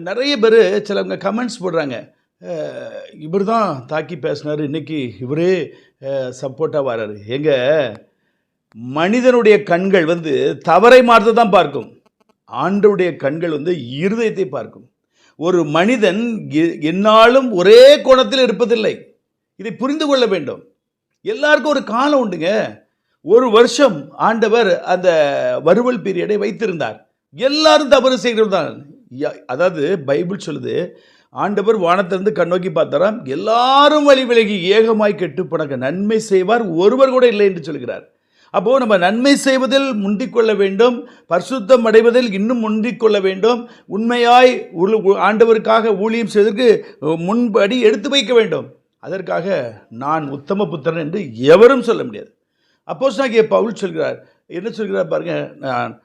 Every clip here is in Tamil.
நிறைய பேர் சிலவங்க கமெண்ட்ஸ் போடுறாங்க. இவர் தான் தாக்கி பேசினார். இன்றைக்கி இவரே சப்போர்ட்டாக வராரு. எங்கள் மனிதனுடைய கண்கள் வந்து தவறை மாற்ற தான் பார்க்கும். ஆண்டவுடைய கண்கள் வந்து இருதயத்தை பார்க்கும். ஒரு மனிதன் எ- ஒரே கோணத்தில் இருப்பதில்லை. இதை புரிந்து கொள்ள வேண்டும். எல்லாருக்கும் ஒரு காலம் உண்டுங்க. ஒரு வருஷம் ஆண்டவர் அந்த வறுவல் பீரியடை வைத்திருந்தார். எல்லாரும் தவறு செய்கிறவர்கள் தான் அதாவது பைபிள் சொல்லுது ஆண்டவர் வானத்திலிருந்து கண்ணோக்கி பார்த்தாராம் எல்லாரும் வழி விலகி ஏகமாய் கெட்டு நன்மை செய்வார் ஒருவர் கூட இல்லை என்று சொல்கிறார். அப்போது நம்ம நன்மை செய்வதில் முந்திக்கொள்ள வேண்டும் பரிசுத்தம் அடைவதில் இன்னும் முந்திக்கொள்ள வேண்டும் உண்மையாய் உள்- ஆண்டவருக்காக ஊழியம் செய்வதற்கு முன்படி எடுத்து வைக்க வேண்டும். அதற்காக நான் உத்தம புத்திரன் என்று எவரும் சொல்ல முடியாது. அப்போஸ் பவுல் சொல்கிறார் என்ன சொல்கிறார் பாருங்கள் நான்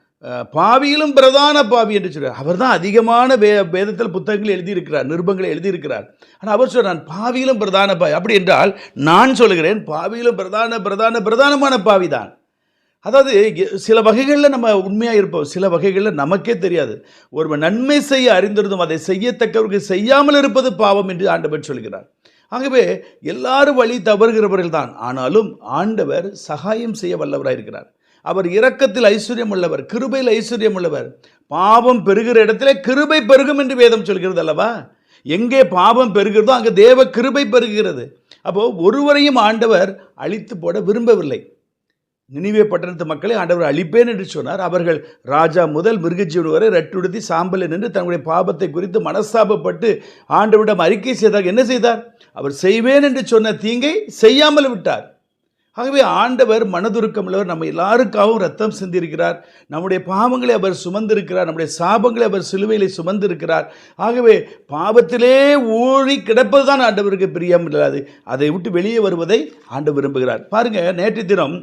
பாவியிலும் பிரதான பாவி என்று சொல்கிறார் அவர் தான் அதிகமான வே வேதத்தில் புத்தகங்கள் எழுதியிருக்கிறார் நிருபங்களை எழுதியிருக்கிறார். ஆனால் அவர் சொல்கிறார் நான் பாவியிலும் பிரதான பாவி. அப்படி என்றால் நான் சொல்கிறேன் பாவியிலும் பிரதான பிரதான பிரதானமான பாவி தான் அதாவது சில வகைகளில் நம்ம உண்மையாக இருப்போம் சில வகைகளில் நமக்கே தெரியாது. ஒருவன் நன்மை செய்ய அறிந்திருந்தும் அதை செய்யத்தக்கவர்கள் செய்யாமல் இருப்பது பாவம் என்று ஆண்டவர் சொல்கிறார். ஆகவே எல்லாரும் வழி தவறுகிறவர்கள் தான் ஆனாலும் ஆண்டவர் சகாயம் செய்ய வல்லவராக இருக்கிறார் அவர் இரக்கத்தில் ஐஸ்வர்யம் உள்ளவர் கிருபையில் ஐஸ்வர்யம் உள்ளவர் பாவம் பெருகிற இடத்திலே கிருபை பெருகும் என்று வேதம் சொல்கிறது அல்லவா? எங்கே பாவம் பெருகிறதோ அங்கே தேவ கிருபை பெருகிறது. அப்போ ஒருவரையும் ஆண்டவர் அழித்து போட விரும்பவில்லை. நினைவே பட்டணத்து மக்களை ஆண்டவர் அழிப்பேன் என்று சொன்னார். அவர்கள் ராஜா முதல் மிருகஜீவன் வரை ரட்டுடுத்தி சாம்பலில் நின்று தன்னுடைய பாபத்தை குறித்து மனஸ்தாபப்பட்டு ஆண்டவரிடம் அறிக்கை செய்தார் என்ன செய்தார்? அவர் செய்வேன் என்று சொன்ன தீங்கை செய்யாமல் விட்டார். ஆகவே ஆண்டவர் மனதுருக்கமுள்ளவர். நம்ம எல்லாருக்காகவும் ரத்தம் சிந்திருக்கிறார். நம்முடைய பாவங்களை அவர் சுமந்திருக்கிறார். நம்முடைய சாபங்களை அவர் சிலுவையிலே சுமந்திருக்கிறார். ஆகவே பாவத்திலே ஊழி கிடப்பது தான் ஆண்டவருக்கு பிரியம் இல்லாது அதை விட்டு வெளியே வருவதை ஆண்டு விரும்புகிறார். பாருங்கள் நேற்று தினம்